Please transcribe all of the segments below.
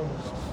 Oh.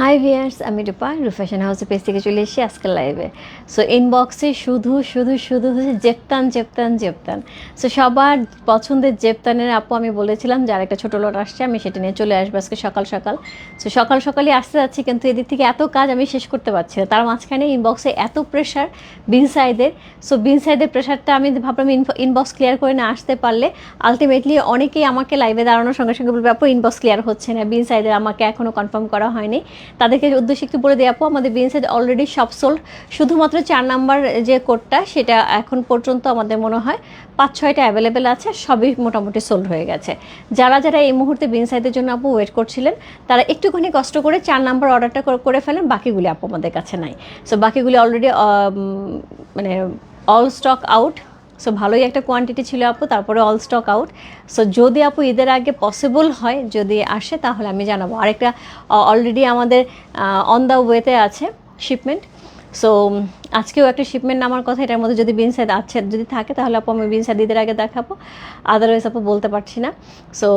High viewers আমি রূপা রুফ্যাশন হাউসের page থেকে চলে এসেছি আজকের লাইভে সো ইনবক্সে শুধু শুধু শুধু হচ্ছে জেপতান জেপতান জেপতান। সো সবার পছন্দের জেপতানের আপু আমি বলেছিলাম যার একটা ছোটো লোট আসছে, আমি সেটা নিয়ে চলে আসব আজকে সকাল সকাল। সো সকাল, সকালই আসতে যাচ্ছি, কিন্তু এদিক থেকে এত কাজ আমি শেষ করতে পারছি না। তার মাঝখানে ইনবক্সে এত প্রেশার বিনসাইদের সো বিনসাইদের প্রেশারটা আমি ভাবলাম ইনবক্স ক্লিয়ার করে না আসতে পারলে আলটিমেটলি অনেকেই আমাকে লাইভে দাঁড়ানোর সঙ্গে সঙ্গে বলবে, আপু ইনবক্স ক্লিয়ার হচ্ছে না বিনসাইদের আমাকে এখনও কনফার্ম করা হয়নি। তাদেরকে উদ্দেশ্যে একটু বলে দিয়ে আপু, আমাদের বিনসাইড অলরেডি সব সোল্ড শুধুমাত্র চার নাম্বার যে কোডটা সেটা এখন পর্যন্ত আমাদের মনে হয় পাঁচ, ছয়টা অ্যাভেলেবেল আছে, সবই মোটামুটি সোল্ড হয়ে গেছে। যারা যারা এই মুহূর্তে বিনসাইডের জন্য, আপু ওয়েট করছিলেন, তারা একটুখানি কষ্ট করে চার নাম্বার অর্ডারটা করে ফেলেন, বাকিগুলি, আপু, আমাদের কাছে নাই। সো বাকিগুলি অলরেডি মানে অল স্টক আউট সো ভালোই একটা কোয়ান্টিটি ছিল আপু, তারপরে অল স্টক আউট সো যদি আপু ঈদের আগে পসিবল হয়, যদি আসে, তাহলে আমি জানাব। আরেকটা অলরেডি আমাদের অন দ্য ওয়েতে আছে শিপমেন্ট সো আজকেও একটা শিপমেন্ট নামার কথা, এটার মধ্যে যদি বিনসাইড আছে, যদি থাকে, তাহলে আপু আমি বিনসাইড ঈদের আগে দেখাবো। আদারওয়াইজ আপু বলতে পারছি না। সো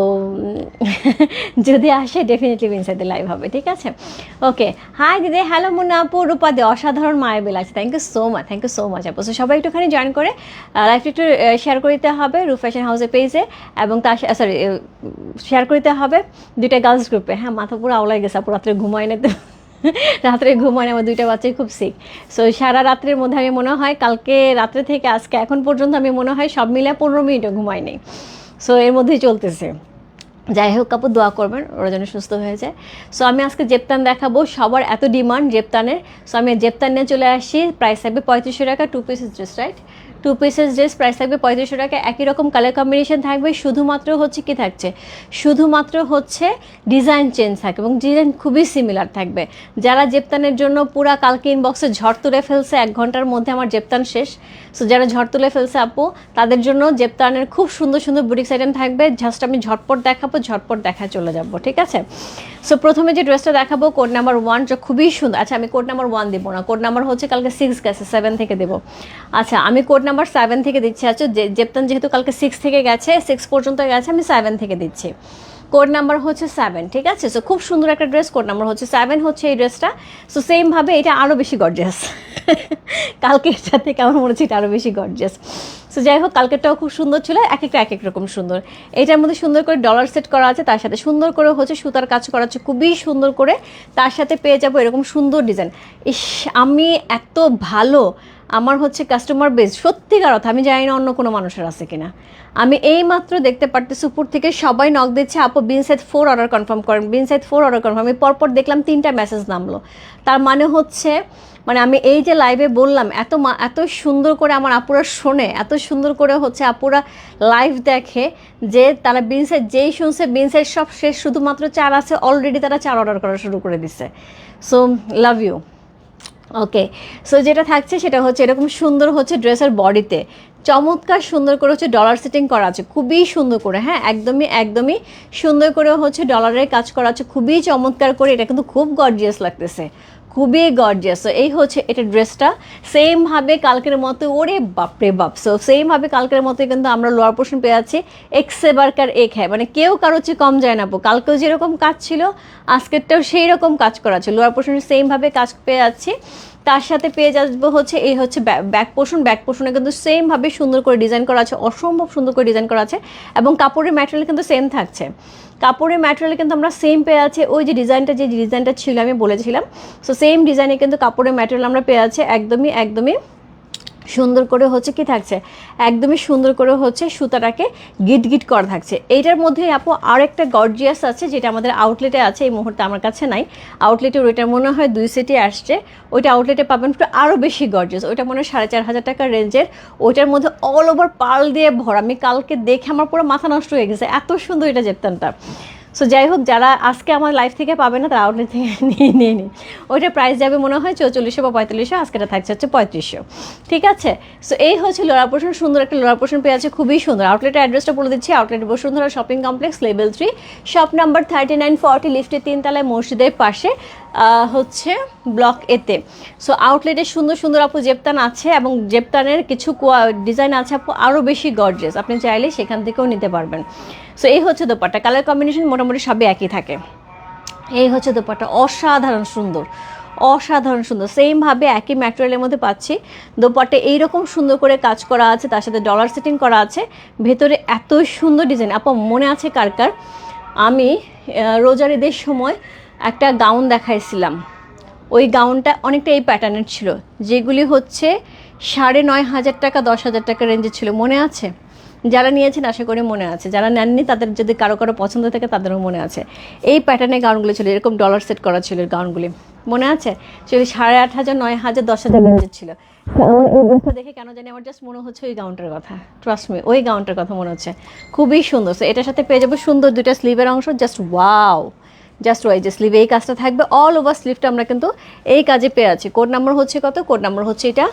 যদি আসে ডেফিনেটলি বিনসাইডে লাইভ হবে, ঠিক আছে? ওকে হাই দিদি। হ্যালো মুন্না আপু রূপা দে অসাধারণ মায়ের বেল আছে thank you so much thank you so much আপু। সো সবাই একটুখানি জয়েন করে লাইভটা একটু শেয়ার করে দিতে হবে রূপ ফ্যাশন হাউসের পেজে এবং তার সরি শেয়ার করে দিতে হবে দুইটা গার্লস গ্রুপে হ্যাঁ মাথা পুরো আওলাই গেছে আপু, রাত্রে ঘুমায় না তো। রাত্রে ঘুমায় আমার দুইটা বাচ্চাই খুব সিক সো সারা রাত্রের মধ্যে আমি মনে হয় কালকে রাত্রে থেকে আজকে এখন পর্যন্ত আমি মনে হয় সব মিলে পনেরো মিনিটও ঘুমাই নেই। সো এর মধ্যেই চলতেছে। যাই হোক কাপড় দোয়া করবেন, ওরা যেন সুস্থ হয়ে যায়। সো আমি আজকে জেপতান দেখাবো, সবার এত ডিমান্ড জেপতানের। সো আমি জেপতান নিয়ে চলে আসি প্রাইস থাকবে পঁয়ত্রিশশো টাকা two pieces dress right two pieces dress price থাকবে পঁয়ত্রিশশো টাকা। একই রকম কালার কম্বিনেশন থাকবে, শুধুমাত্র হচ্ছে কি থাকছে? শুধুমাত্র হচ্ছে ডিজাইন চেঞ্জ থাকবে এবং ডিজাইন খুবই সিমিলার থাকবে। যারা জেপতানের জন্য পুরা কালকে ইনবক্সে ঝড় তুলে ফেলছে, এক ঘণ্টার মধ্যে আমার জেপতান শেষ। সো যারা ঝড় তুলে ফেলছে আপু, তাদের জন্য জেপতানের খুব সুন্দর সুন্দর বুটিক্স আইটেম থাকবে। জাস্ট আমি ঝটপট দেখাবো, ঝটপট দেখা চলে যাব, ঠিক আছে? সো প্রথমে যে ড্রেসটা দেখাবো কোড নাম্বার ওয়ান যা খুবই সুন্দর। আচ্ছা আমি কোড নাম্বার ওয়ান দেবো না। কোড নাম্বার হচ্ছে কালকে সিক্স গেছে সেভেন থেকে দেবো। আচ্ছা আমি কোড নাম্বার সেভেন থেকে দিচ্ছি। আচ্ছা জেপতান যেহেতু কালকে সিক্স থেকে গেছে সিক্স পর্যন্ত গেছে, আমি সেভেন থেকে দিচ্ছি। কোড নাম্বার হচ্ছে সেভেন ঠিক আছে? সো খুব সুন্দর একটা ড্রেস কোড নাম্বার হচ্ছে সেভেন হচ্ছে এই ড্রেসটা সো সেমভাবে এটা আরও বেশি গর্জিয়াস কালকে এটার থেকে আমার মনে হচ্ছে এটা আরও বেশি গর্জিয়াস সো যাই হোক, কালকেরটাও খুব সুন্দর ছিল, এক একটা, এক এক রকম সুন্দর। এটার মধ্যে সুন্দর করে ডলার সেট করা আছে, তার সাথে সুন্দর করে হচ্ছে সুতার কাজ করা আছে, খুবই সুন্দর করে। তার সাথে পেয়ে যাব এরকম সুন্দর ডিজাইন ইস, আমি এত ভালো আমার হচ্ছে কাস্টমার বেস সত্যিকার কথা আমি জানি না অন্য কোনো মানুষের আছে কিনা। আমি এই মাত্র দেখতে পারতেছি উপর থেকে সবাই নক দিচ্ছে, আপু বিনসাইড ফোর অর্ডার কনফার্ম করেন। বিন বিনসাইড ফোর অর্ডার কনফার্ম আমি পরপর দেখলাম তিনটা মেসেজ নামলো। তার মানে হচ্ছে মানে আমি এই যে লাইভে বললাম, এত মা, এত সুন্দর করে আমার আপুরা শোনে, এত সুন্দর করে হচ্ছে আপুরা লাইভ দেখে যে তারা বিনসাইড যেই শুনছে বিনসাইড সব শেষ, শুধুমাত্র চার আছে অলরেডি তারা চার অর্ডার করা শুরু করে দিছে। So love you okay so যেটা থাকছে সেটা হচ্ছে এরকম সুন্দর হচ্ছে ড্রেসের বডিতে। চমৎকার সুন্দর করে হচ্ছে ডলার সেটিং করা আছে। খুবই সুন্দর করে হ্যাঁ একদমই একদমই সুন্দর করে হচ্ছে ডলারের কাজ করা আছে। খুবই চমৎকার করে, এটা কিন্তু খুব গর্জিয়াস লাগতেছে। খুবই গর্জিয়াস সো এই হচ্ছে এটা ড্রেসটা সেমভাবে কালকের মতো, ওরে বাপরে বাপ। সো সেমভাবে কালকের মতো কিন্তু আমরা লোয়ার পোর্শন পেয়ে যাচ্ছি। এক্সে বার্কার এক হ্যাঁ মানে কেউ কারও চেয়ে কম যায় না কালকেও যেরকম কাজ ছিল, আজকেরটাও সেই রকম কাজ করা আছে। লোয়ার পোর্শনে সেমভাবে কাজ পেয়ে যাচ্ছি। তার সাথে পেয়ে যাব হচ্ছে এই হচ্ছে ব্যাক পোষণ। ব্যাক পোষণে কিন্তু সেমভাবে সুন্দর করে ডিজাইন করা আছে, অসম্ভব সুন্দর করে ডিজাইন করা আছে এবং কাপড়ের ম্যাটেরিয়াল কিন্তু সেম থাকছে। কাপড়ের ম্যাটেরিয়াল কিন্তু আমরা সেম পেয়ে আছে। ওই যে ডিজাইনটা যে ডিজাইনটা ছিল, আমি বলেছিলাম। সো সেম ডিজাইনে কিন্তু কাপড়ের ম্যাটেরিয়াল আমরা পেয়ে আছে। একদমই একদমই সুন্দর করে হচ্ছে কি থাকছে? একদমই সুন্দর করে হচ্ছে সুতাটাকে গিট গিট করা থাকছে। এইটার মধ্যে আপু আর একটা গর্জিয়াস আছে যেটা আমাদের আউটলেটে আছে, এই মুহূর্তে আমার কাছে নাই। আউটলেটে ওইটা মনে হয় দুই সেটই আসছে। ওইটা আউটলেটে পাবেন আরও বেশি গর্জিয়াস ওইটা মনে হয় সাড়ে চার হাজার টাকার রেঞ্জের ওইটার মধ্যে অল ওভার পাল দিয়ে ভরা। আমি কালকে দেখে আমার পুরো মাথা নষ্ট হয়ে গেছে। এত সুন্দর এটা জেপতানটা। সো যাই হোক যারা আজকে আমার লাইফ থেকে পাবে না, তারা আউটলেট থেকে নিয়ে নিয়ে নিই ওইটা প্রাইস যাবে মনে হয় চৌচল্লিশশো বা পঁয়তাল্লিশশো আজকেটা থাকছে হচ্ছে পঁয়ত্রিশশো। ঠিক আছে? সো এই হচ্ছে লোরা পোর্শন সুন্দর একটা লোরা পোর্শন পেয়ে আছে খুবই সুন্দর। আউটলেটের অ্যাড্রেসটা বলে দিচ্ছি outlet Bashundhara shopping complex level three shop number thirty nine forty লিফটের তিনতলায় মসজিদের পাশে। হচ্ছে ব্লক এতে। সো আউটলেটে সুন্দর সুন্দর আপু জেপতান আছে এবং জেপতানের কিছু ডিজাইন আছে আপু আরও বেশি গর্জেস আপনি চাইলে সেখান থেকেও নিতে পারবেন। সো এই হচ্ছে দোপাট্টা। কালার কম্বিনেশন মোটামুটি সবই একই থাকে। এই হচ্ছে দোপাট্টা। অসাধারণ সুন্দর। অসাধারণ সুন্দর। সেমভাবে একই ম্যাটেরিয়ালের মধ্যে পাচ্ছি। দোপাট্টা এইরকম সুন্দর করে কাজ করা আছে, তার সাথে ডলার সেটিং করা আছে। ভেতরে এত সুন্দর ডিজাইন আপা, মনে আছে কার কার? আমি রোজার ঈদের সময় একটা গাউন দেখাইছিলাম। ওই গাউনটা অনেকটা এই প্যাটার্নের ছিল। যেগুলি হচ্ছে সাড়ে নয় হাজার টাকা, দশ হাজার টাকা রেঞ্জে ছিল। মনে আছে? যারা নিয়েছেন, আশা করি মনে আছে। যারা নেননি, তাদের যদি কারও কারও পছন্দ থাকে, তাদেরও মনে আছে। এই প্যাটার্নের গাউনগুলো ছিল, এরকম ডলার সেট করা ছিল গাউনগুলি। মনে আছে? সেগুলি সাড়ে আট হাজার, নয় হাজার, দশ হাজার রেঞ্জের ছিল। এই দেখে কেন জানি আমার জাস্ট মনে হচ্ছে ওই গাউনটার কথা। ট্রাস্ট মি ওই গাউনটার কথা মনে হচ্ছে। খুবই সুন্দর। এটার সাথে পেয়ে যাব সুন্দর দুইটা স্লিভের অংশ। জাস্ট ওয়াও জাস্ট ওয়াই যে স্লিভে এই কাজটা থাকবে অল ওভার স্লিভটা আমরা কিন্তু এই কাজে পেয়ে আছি। কোড নাম্বার হচ্ছে কত? কোড নাম্বার হচ্ছে এটা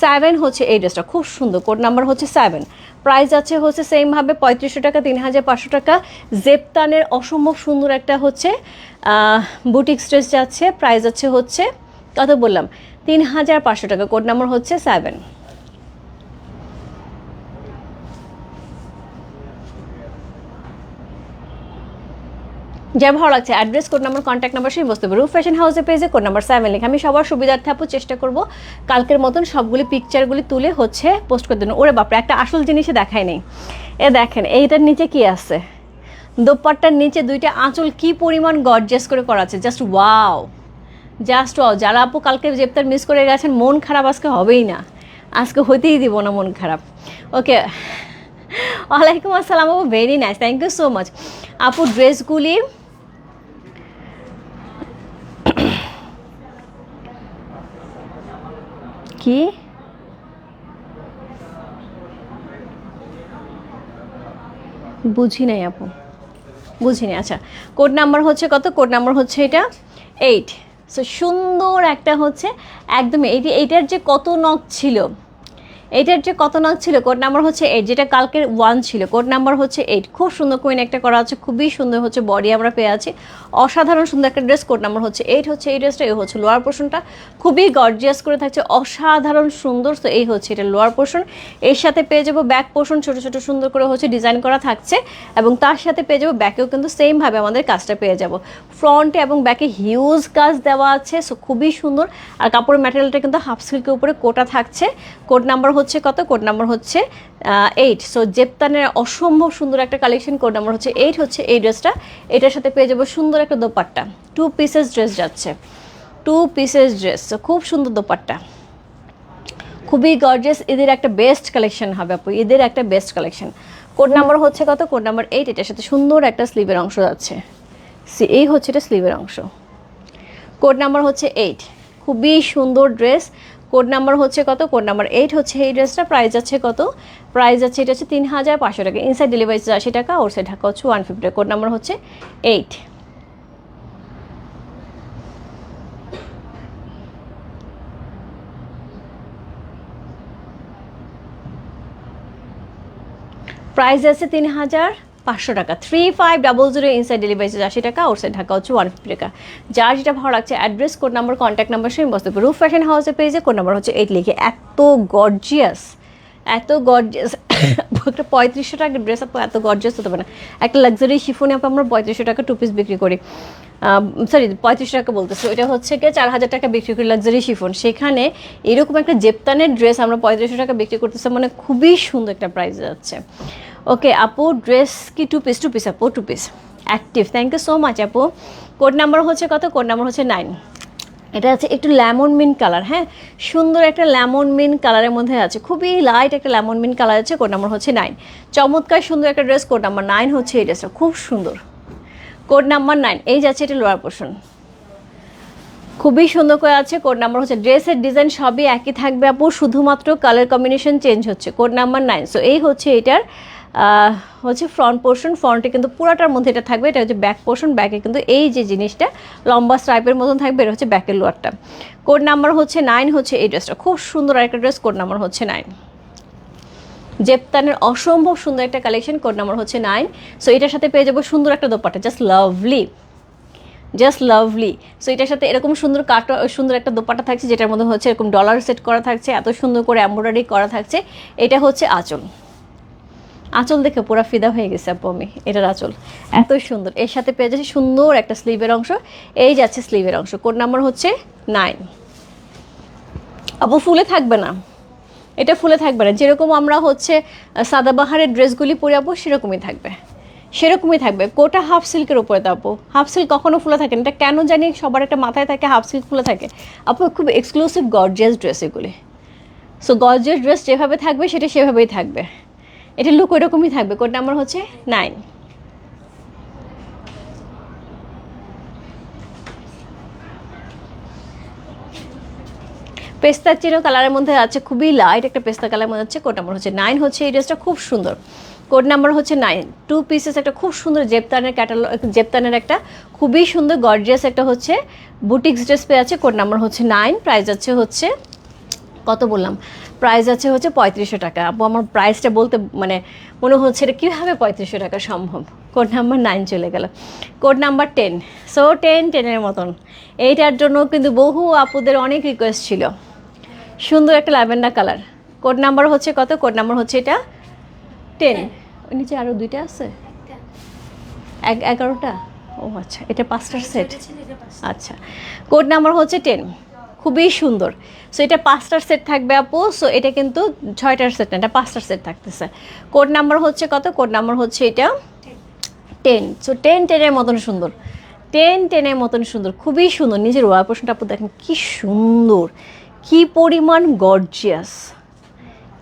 সেভেন হচ্ছে এই ড্রেসটা খুব সুন্দর। কোড নাম্বার হচ্ছে সেভেন প্রাইস আছে হচ্ছে সেমভাবে পঁয়ত্রিশশো টাকা তিন হাজার পাঁচশো টাকা। জেপতানের অসম্ভব সুন্দর একটা হচ্ছে বুটিক স্ট্রেস যাচ্ছে। প্রাইস আছে হচ্ছে, কত বললাম? তিন হাজার পাঁচশো টাকা। কোড নাম্বার হচ্ছে সেভেন যার ভালো লাগছে address code number contact number সেই বসতে পারব ফ্যাশন হাউসে পেজে কোড নাম্বার সেভেন লিখে। আমি সবার সুবিধার্থে আপু চেষ্টা করব, কালকের মতন সবগুলি পিকচারগুলি তুলে হচ্ছে পোস্ট করে দেন ওরে বাপরে, একটা আসল জিনিসে দেখায় নেই। এ দেখেন, এইটার নিচে কি আছে? দোপাট্টার নিচে দুইটা আঁচল কি পরিমাণ গর্জেস করে করা আছে? জাস্ট ওয়াও জাস্ট ওয়াও যারা আপু কালকে জেপ্তার মিস করে গেছেন, মন খারাপ আজকে হবেই না। আজকে হতেই দিব না মন খারাপ। ওকে। ওয়ালাইকুম আসসালাম আপু very nice thank you so much আপু ড্রেসগুলি কি? বুঝি নাই আপু। বুঝি নাই আচ্ছা। কোড নাম্বার হচ্ছে কত? কোড নাম্বার হচ্ছে এটা এইট। সো সুন্দর একটা হচ্ছে, একদম এইটি, এইটার যে কত নখ ছিল এইটার যে কত নখ ছিল কোড নাম্বার হচ্ছে এইট যেটা কালকের ওয়ান ছিল। কোড নাম্বার হচ্ছে এইট খুব সুন্দর কুইন একটা করা আছে, খুবই সুন্দর হচ্ছে বডি আমরা পেয়ে আছি। অসাধারণ সুন্দর একটা ড্রেস কোড নাম্বার হচ্ছে এইট হচ্ছে এই ড্রেসটা এই হচ্ছে লোয়ার পোর্শনটা খুবই গর্জিয়াস করে থাকছে, অসাধারণ সুন্দর। তো এই হচ্ছে এটা লোয়ার পোর্শন এর সাথে পেয়ে যাব ব্যাক পোর্শন ছোটো ছোটো সুন্দর করে হচ্ছে ডিজাইন করা থাকছে। এবং তার সাথে পেয়ে যাব ব্যাকেও কিন্তু সেমভাবে আমাদের কাজটা পেয়ে যাব। ফ্রন্টে এবং ব্যাকে হিউজ কাজ দেওয়া আছে সো খুবই সুন্দর। আর কাপড়ের ম্যাটেরিয়ালটা কিন্তু হাফ সিল্কের উপরে কোটা থাকছে। কোড নাম্বার হচ্ছে কত? কোড নাম্বার হচ্ছে এইট সো জেপতানের অসম্ভব সুন্দর একটা কালেকশন কোড নাম্বার হচ্ছে এইট হচ্ছে এই ড্রেসটা এটার সাথে পেয়ে যাব সুন্দর একটা দোপাট্টা। টু পিসেস ড্রেস যাচ্ছে। টু পিসেস ড্রেস খুব সুন্দর দোপাট্টা। খুবই গর্জেস এদের একটা বেস্ট কালেকশন হবে আপু। এদের একটা বেস্ট কালেকশন কোড নাম্বার হচ্ছে কত? কোড নাম্বার এইট এটার সাথে সুন্দর একটা স্লিভের অংশ যাচ্ছে। সি- এই হচ্ছে এটা স্লিভের অংশ। কোড নাম্বার হচ্ছে এইট খুবই সুন্দর ড্রেস কোড নাম্বার হচ্ছে কত? কোড নাম্বার এইট হচ্ছে এই ড্রেসটা। প্রাইস আছে কত? প্রাইস আছে এটা হচ্ছে তিন হাজার পাঁচশো টাকা। ইনসাইড ডেলিভারি আশি টাকা ওর সাইড ঢাকা হচ্ছে ওয়ান ফিফটি কোড নাম্বার হচ্ছে এইট। প্রাইস আছে তিন হাজার পাঁচশো টাকা। Three five double zero inside delivery charge আশি টাকা ওর সাইড ঢাকা হচ্ছে ওয়ান ফিফটি টাকা। যার যেটা ভালো লাগছে address code number contact number সেই বসতে রুফ ফ্যাশন হাউসের পেজে কোড নাম্বার হচ্ছে এইট লিখে। এত গর্জিয়াস এত গর্জিয়াস একটা পঁয়ত্রিশশো টাকা ড্রেস আপ, এত গর্জিয়াস হতে পারে না। একটা লাক্সারি শিফনে আপ, আমরা পঁয়ত্রিশশো টাকা টু পিস বিক্রি করি। সরি পঁয়ত্রিশ টাকা বলতেছি। ওইটা হচ্ছে কি চার হাজার টাকা বিক্রি করি লাক্সারি শিফন সেখানে এরকম একটা জেপতানের ড্রেস আমরা পঁয়ত্রিশশো টাকা বিক্রি করতেছি মানে খুবই সুন্দর একটা প্রাইস যাচ্ছে। ওকে আপু ড্রেস কি টু পিস টু পিস আপু two piece active thank you so much আপু কোড নাম্বার হচ্ছে কত? কোড নাম্বার হচ্ছে নাইন এটা আছে একটু লেমন মিন কালার হ্যাঁ? সুন্দর একটা লেমন মিন কালারের মধ্যে আছে। খুবই লাইট একটা লেমন মিন কালার আছে কোড নাম্বার হচ্ছে নাইন চমৎকার সুন্দর একটা ড্রেস কোড নাম্বার নাইন হচ্ছে এই ড্রেসটা খুব সুন্দর। কোড নাম্বার নাইন এই যাচ্ছে এটা লোয়ার পোর্শন খুবই সুন্দর করে আছে কোড নাম্বার হচ্ছে ড্রেসের ডিজাইন সবই একই থাকবে আপু, শুধুমাত্র কালার কম্বিনেশন চেঞ্জ হচ্ছে কোড নাম্বার নাইন সো এই হচ্ছে এটার হচ্ছে ফ্রন্ট পোর্শন ফ্রন্টে কিন্তু পুরাটার মধ্যে এটা থাকবে, এটা হচ্ছে ব্যাক পোর্শন ব্যাকে কিন্তু এই যে জিনিসটা, লম্বা স্ট্রাইপের মতন থাকবে, এটা হচ্ছে ব্যাকের লোয়ারটা কোড নাম্বার হচ্ছে নাইন হচ্ছে এই ড্রেসটা খুব সুন্দর একটা ড্রেস কোড নাম্বার হচ্ছে নাইন জেপতানের অসম্ভব সুন্দর একটা কালেকশন কোড নাম্বার হচ্ছে নাইন সো এটার সাথে পেয়ে যাব সুন্দর একটা dupatta just lovely just lovely so এটার সাথে এরকম সুন্দর কাটো, সুন্দর একটা দোপাটা থাকছে, যেটার মধ্যে হচ্ছে এরকম ডলার সেট করা থাকছে, এত সুন্দর করে এমব্রয়ডারি করা থাকছে। এটা হচ্ছে আঁচল। আঁচল দেখে পুরো ফিদা হয়ে গেছে, আপু, আমি। এটার আঁচল। এত সুন্দর। এর সাথে পেয়ে যাচ্ছে সুন্দর একটা স্লিভের অংশ। এই যাচ্ছে স্লিভের অংশ। কোড নাম্বার হচ্ছে নাইন। আপু, ফুলে থাকবে না। এটা ফুলে থাকবে না। যেরকম আমরা হচ্ছে সাদাবাহারের ড্রেসগুলি পরে, আপু, সেরকমই থাকবে। সেরকমই থাকবে। কোটা হাফ সিল্কের উপরে আপু হাফ সিল্ক কখনো ফুলে থাকে না। এটা কেন জানি সবার একটা মাথায় থাকে হাফ সিল্ক ফুলে থাকে। আপু, খুব এক্সক্লুসিভ গর্জিয়াস ড্রেস এগুলি। সো গর্জিয়াস ড্রেস যেভাবে থাকবে, সেটা সেভাবেই থাকবে। এটা লুক ওইরকমই থাকবে। কোড নাম্বার হচ্ছে নাইন পেস্তা চিনো কালারের মধ্যে আছে, খুবই লাইট একটা পেস্তা কালারের মধ্যে আছে কোড নাম্বার হচ্ছে নাইন হচ্ছে এই ড্রেসটা খুব সুন্দর। কোড নাম্বার হচ্ছে নাইন। টু পিসেস একটা খুব সুন্দর জেপতানের ক্যাটালগ জেপতানের একটা খুবই সুন্দর গর্জিয়াস একটা হচ্ছে বুটিক্স ড্রেস পেয়ে আছে, কোড নাম্বার হচ্ছে নাইন। প্রাইস আছে হচ্ছে, কত বললাম? প্রাইস আছে হচ্ছে পঁয়ত্রিশশো টাকা। আপু, আমার প্রাইসটা বলতে মানে মনে হচ্ছে এটা কীভাবে পঁয়ত্রিশশো টাকা সম্ভব? কোড নাম্বার নাইন চলে গেল। Code number ten so ten টেনের মতন। এইটার জন্য কিন্তু বহু আপুদের অনেক রিকোয়েস্ট ছিল। সুন্দর একটা ল্যাভেন্ডার কালার কোড নাম্বার হচ্ছে কত? কোড নাম্বার হচ্ছে এটা টেন নিচে আরও দুইটা আছে? এক এগারোটা? ও আচ্ছা এটা পাঁচটার সেট আচ্ছা। কোড নাম্বার হচ্ছে টেন খুবই সুন্দর। সো এটা পাঁচটার সেট থাকবে আপু। সো এটা কিন্তু ছয়টার সেট না এটা পাঁচটার সেট থাকতেছে। কোড নাম্বার হচ্ছে কত? কোড নাম্বার হচ্ছে এটা টেন সো টেন টেনের মতন সুন্দর। টেন টেনের মতন সুন্দর। খুবই সুন্দর। নিজের ওয়ার পোর্শনটা আপু দেখেন কি সুন্দর। কি পরিমাণ গর্জিয়াস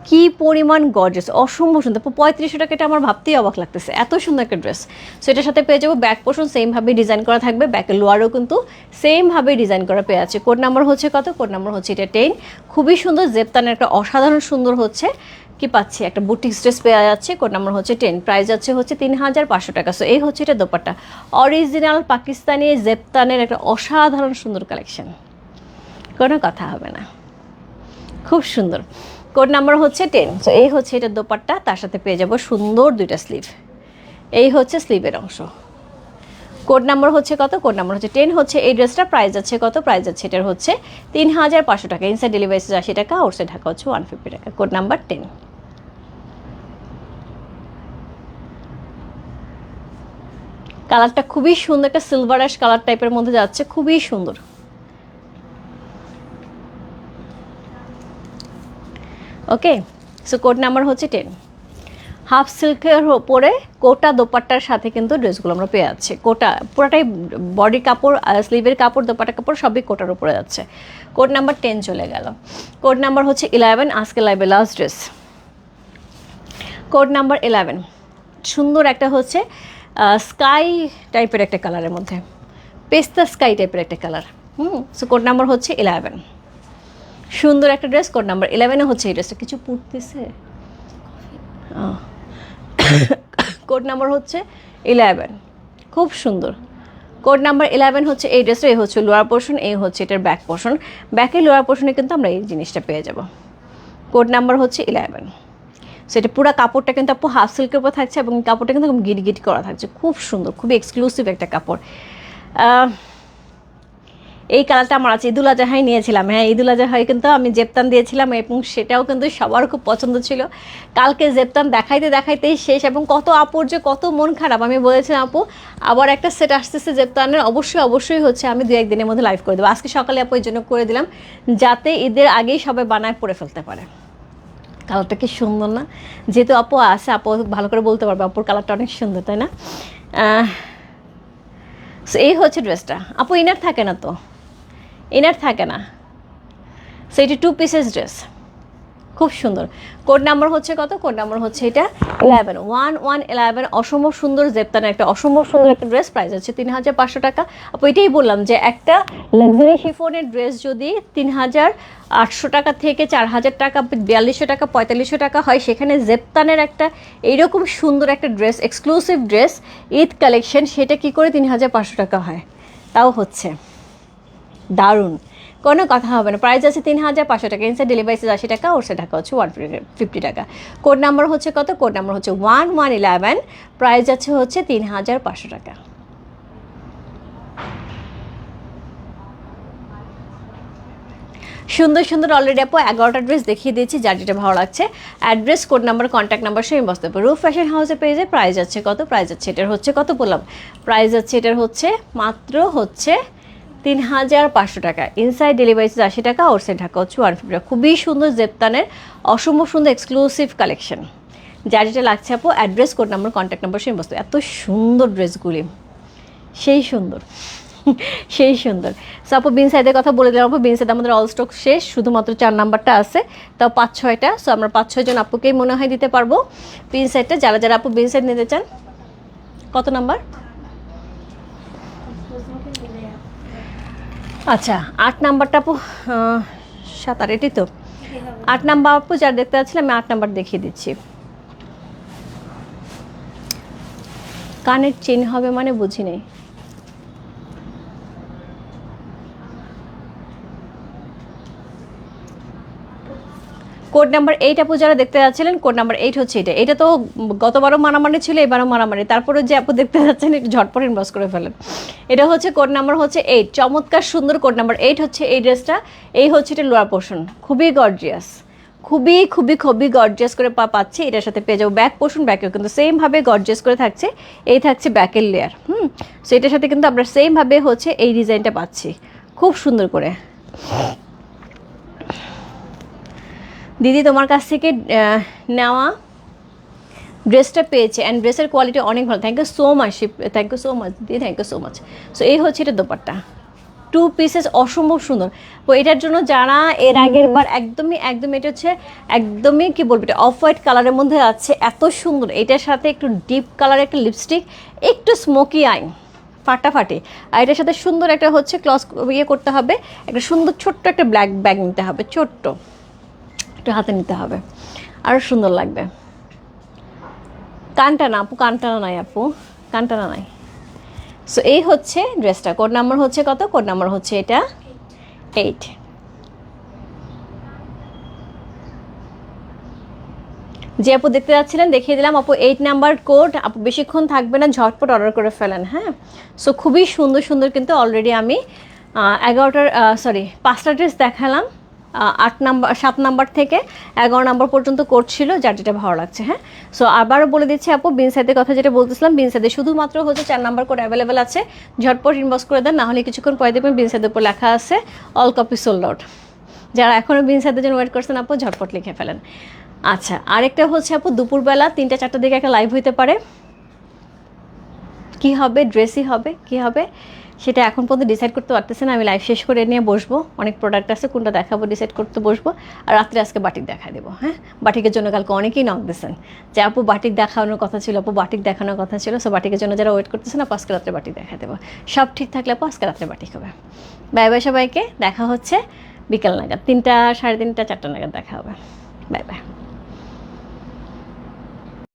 কি পরিমাণ গর্জেস অসম্ভব সুন্দর। পঁয়ত্রিশশো টাকা এটা আমার ভাবতেই অবাক লাগতেছে। এত সুন্দর একটা ড্রেস সো এটার সাথে পেয়ে যাব ব্যাক পোর্শন সেমভাবে ডিজাইন করা থাকবে। ব্যাকের লোয়ারও কিন্তু সেমভাবে ডিজাইন করা পেয়ে আছে। কোড নাম্বার হচ্ছে কত? কোড নাম্বার হচ্ছে এটা টেন খুবই সুন্দর, জেপতানের একটা অসাধারণ সুন্দর হচ্ছে। কি পাচ্ছি? একটা বুটিক্স ড্রেস পেয়ে যাচ্ছে। কোড নাম্বার হচ্ছে টেন প্রাইস যাচ্ছে হচ্ছে তিন হাজার পাঁচশো টাকা। সো এই হচ্ছে এটা দোপাট্টা। অরিজিনাল পাকিস্তানি জেপতানের একটা অসাধারণ সুন্দর কালেকশন কোনো কথা হবে না। খুব সুন্দর। কোড নাম্বার হচ্ছে টেন। সো এই হচ্ছে এটা দোপাট্টা, তার সাথে পেয়ে যাব সুন্দর দুইটা স্লিভ। এই হচ্ছে স্লিভের অংশ। কোড নাম্বার হচ্ছে কত? কোড নাম্বার হচ্ছে টেন হচ্ছে এই ড্রেসটা, প্রাইস আছে কত? প্রাইস আছে এটার হচ্ছে তিন হাজার পাঁচশো টাকা। ইনসাইড ডেলিভারি আশি টাকা আউটসাইড ঢাকা হচ্ছে ওয়ান ফিফটি টাকা। Code number ten. কালারটা খুবই সুন্দর, একটা সিলভার অ্যাশ কালার টাইপের মধ্যে যাচ্ছে, খুবই সুন্দর। ওকে সো কোড নাম্বার হচ্ছে টেন হাফ সিল্কের ওপরে কোটা দোপাট্টার সাথে কিন্তু ড্রেসগুলো আমরা পেয়ে যাচ্ছি। কোটা পুরোটাই বডি কাপড় স্লিভের কাপড়, দোপাট্টা কাপড় সবই কোটার উপরে যাচ্ছে। কোড নাম্বার টেন চলে গেল। কোড নাম্বার হচ্ছে ইলেভেন আজকে লাইভে last dress code number eleven সুন্দর একটা হচ্ছে স্কাই টাইপের একটা কালারের মধ্যে। পেস্তা স্কাই টাইপের একটা কালার হুম? সো কোড নাম্বার হচ্ছে ইলেভেন সুন্দর একটা ড্রেস কোড নাম্বার ইলেভেনে হচ্ছে এই ড্রেসটা কিছু পড়তেছে? কোড নাম্বার হচ্ছে ইলেভেন খুব সুন্দর। কোড নাম্বার ইলেভেন হচ্ছে এই ড্রেসটা এই হচ্ছে লোয়ার পোর্শন এই হচ্ছে এটার ব্যাক পোর্শন ব্যাকের লোয়ার পোর্শনে কিন্তু আমরা এই জিনিসটা পেয়ে যাব। কোড নাম্বার হচ্ছে ইলেভেন সেটা পুরো কাপড়টা কিন্তু আপু হাফ সিল্কের উপর থাকছে এবং কাপড়টা কিন্তু গিট গিট করা থাকছে। খুব সুন্দর, খুবই এক্সক্লুসিভ একটা কাপড়। এই কালারটা আমার আছে, ঈদুল আজহাই নিয়েছিলাম। হ্যাঁ ঈদুল আজহাই কিন্তু আমি জেপতান দিয়েছিলাম এবং সেটাও কিন্তু সবার খুব পছন্দ ছিল। কালকে জেপতান দেখাইতে দেখাইতেই শেষ এবং কত আপুর যে কত মন খারাপ, আমি বলেছিলাম, আপু, আবার একটা সেট আসতেছে জেপতানের, অবশ্যই অবশ্যই হচ্ছে আমি দু একদিনের মধ্যে লাইভ করে দেবো। আজকে সকালে আপু এই জন্য করে দিলাম, যাতে ঈদের আগেই সবাই বানায় পরে ফেলতে পারে। কালারটা কি সুন্দর না? যেহেতু আপু আছে, আপু ভালো করে বলতে পারবে, আপুর কালারটা অনেক সুন্দর, তাই না? এই হচ্ছে ড্রেসটা আপু ইনার থাকে না তো? ইনার থাকে না। সো এটি টু পিসেস ড্রেস খুব সুন্দর। কোড নাম্বার হচ্ছে কত? কোড নাম্বার হচ্ছে এটা ইলেভেন ওয়ান ওয়ান ইলেভেন অসম্ভব সুন্দর জেপ্তানের একটা অসম্ভব সুন্দর একটা ড্রেস প্রাইস আছে তিন হাজার পাঁচশো টাকা। আপু, এটাই বললাম যে একটা লাক্সারি শিফনের ড্রেস যদি তিন হাজার আটশো টাকা থেকে চার হাজার টাকা, বিয়াল্লিশশো টাকা, পঁয়তাল্লিশশো টাকা হয়, সেখানে জেপ্তানের একটা এইরকম সুন্দর একটা dress exclusive dress Eid collection সেটা কি করে তিন হাজার পাঁচশো টাকা হয়? তাও হচ্ছে। দারুণ। কোনো কথা হবে না। প্রাইস আছে তিন হাজার পাঁচশো টাকা ইনসাইড ডেলিভারি আশি টাকা ওর টাকা হচ্ছে ওয়ান ফিফটি টাকা। কোড নাম্বার হচ্ছে কত? কোড নাম্বার হচ্ছে ওয়ান ওয়ান ইলেভেন প্রাইস আছে হচ্ছে তিন হাজার পাঁচশো টাকা। সুন্দর সুন্দর অলরেডি আপু এগারোটা ড্রেস দেখিয়ে দিয়েছি, যার যেটা ভালো লাগছে। Address code number contact number সেই বসতে হবে রুফ ফ্যাশন হাউসের পেজে প্রাইস আছে কত? প্রাইস আছে এটার হচ্ছে কত বললাম? প্রাইস আছে এটার হচ্ছে, মাত্র হচ্ছে তিন হাজার পাঁচশো টাকা। ইনসাইড ডেলিভারি আশি টাকা ওর সাইড ঢাকা হচ্ছে ওয়ান ফিফটি খুবই সুন্দর জেপ্তানের অসম্ভব সুন্দর এক্সক্লুসিভ কালেকশন যার যেটা লাগছে আপু address code number contact number সেই বস্তু এত সুন্দর ড্রেসগুলি। সেই সুন্দর। সেই সুন্দর। সো আপু বিন সাইডের কথা বলে দিলাম আপু। বিন সাইড আমাদের অল স্টক শেষ, শুধুমাত্র চার নাম্বারটা আছে, তাও পাঁচ, ছয়টা। সো আমরা পাঁচ ছয়জন আপুকেই মনে হয় দিতে পারব। বিন সাইডটা যারা যারা আপু বিন সাইড নিতে চান, কত নাম্বার আচ্ছা আট নাম্বারটা আপু সাত আর এটি তো। আট নাম্বার আপু, যার দেখতে পাচ্ছিলাম আমি আট নাম্বার দেখিয়ে দিচ্ছি। কানের চেন হবে মানে বুঝি নেই। কোড নাম্বার এইট আপু যারা দেখতে যাচ্ছিলেন, কোড নাম্বার এইট হচ্ছে এটা। এটা তো গতবারও মারামারি ছিল, এবারও মারামারি। তারপরে যে আপু দেখতে যাচ্ছেন, একটু ঝটপট ইনবক্স করে ফেলেন। এটা হচ্ছে কোড নাম্বার হচ্ছে এইট চমৎকার, সুন্দর কোড নাম্বার এইট হচ্ছে এই ড্রেসটা। এই হচ্ছে এটা লোয়ার পোর্শন খুবই গর্জিয়াস খুবই খুবই খুবই গর্জিয়াস করে পা পাচ্ছি। এটার সাথে পেয়ে যাব ব্যাক পোর্শন ব্যাকেও কিন্তু সেমভাবে গর্জিয়াস করে থাকছে। এই থাকছে ব্যাকের লেয়ার হুম? সো এটার সাথে কিন্তু আমরা সেমভাবে হচ্ছে এই ডিজাইনটা পাচ্ছি। খুব সুন্দর করে। দিদি তোমার কাছ থেকে নেওয়া ড্রেসটা পেয়েছে অ্যান্ড ড্রেসের কোয়ালিটি অনেক ভালো। Thank you so much thank you so much দিদি thank you so much so এই হচ্ছে এটা দোপাট্টা। টু পিসেস অসম্ভব সুন্দর। তো এটার জন্য যারা এর আগের বার একদমই একদম এটা হচ্ছে একদমই কি বলব এটা অফ হোয়াইট কালারের মধ্যে আছে এত সুন্দর। এটার সাথে একটু ডিপ কালারের একটা লিপস্টিক একটু স্মোকি আই ফাটাফাটি। আর এটার সাথে সুন্দর একটা হচ্ছে ক্লস ইয়ে করতে হবে একটা সুন্দর ছোট্ট একটা ব্ল্যাক ব্যাগ নিতে হবে ছোট্ট। একটু হাতে নিতে হবে। আরও সুন্দর লাগবে। কানটানা আপু কানটানা নাই, আপু। কানটানা নাই। সো এই হচ্ছে ড্রেসটা। কোড নাম্বার হচ্ছে কত? কোড নাম্বার হচ্ছে এটা? এইট। যে আপু, দেখতে যাচ্ছিলেন, দেখিয়ে দিলাম। আপু, এইট নাম্বার কোড। আপু, বেশিক্ষণ থাকবে না, ঝটপট অর্ডার করে ফেলেন হ্যাঁ? সো খুবই সুন্দর সুন্দর কিন্তু অলরেডি আমি এগারোটার সরি পাঁচটা ড্রেস দেখালাম। আট নাম্বার, সাত নাম্বার থেকে এগারো নাম্বার পর্যন্ত করছিল যার যেটা ভালো লাগছে হ্যাঁ? সো আবারও বলে দিচ্ছি আপু বিনসাইদের কথা যেটা বলতেছিলাম বিনসাইদে শুধুমাত্র হচ্ছে চার নাম্বার কোড অ্যাভেলেবেল আছে। ঝটপট ইনবক্স করে দেন, নাহলে কিছুক্ষণ পরে দেখবেন বিনসাইদের উপর লেখা আছে অল কপি সোল্ড আউট যারা এখনও বিনসাইদের জন্য ওয়েট করছেন আপু, ঝটপট লিখে ফেলেন। আচ্ছা আরেকটা হচ্ছে আপু, দুপুরবেলা তিনটা, চারটার দিকে একটা লাইভ হইতে পারে। কি হবে ড্রেসই হবে, কি হবে, সেটা এখন পর্যন্ত ডিসাইড করতে পারতেছে না। আমি লাইভ শেষ করে নিয়ে বসবো। অনেক প্রোডাক্ট আছে, কোনটা দেখাবো ডিসাইড করতে বসবো। আর রাত্রে আজকে বাটিক দেখা দেবো হ্যাঁ? বাটিকের জন্য কালকে অনেকেই নক দিয়েছেন যে, আপু, বাটিক দেখানোর কথা ছিল, আপু, বাটিক দেখানোর কথা ছিল। সো বাটিকের জন্য যারা ওয়েট করতেছে না আজকে রাত্রে বাটিক দেখা দেবো। সব ঠিক থাকলে, আপু, আজকে রাত্রে বাটিক হবে। বাই বাই সবাইকে। দেখা হচ্ছে বিকাল নাগাদ। তিনটা, সাড়ে তিনটা, চারটা নাগাদ দেখা হবে। Bye bye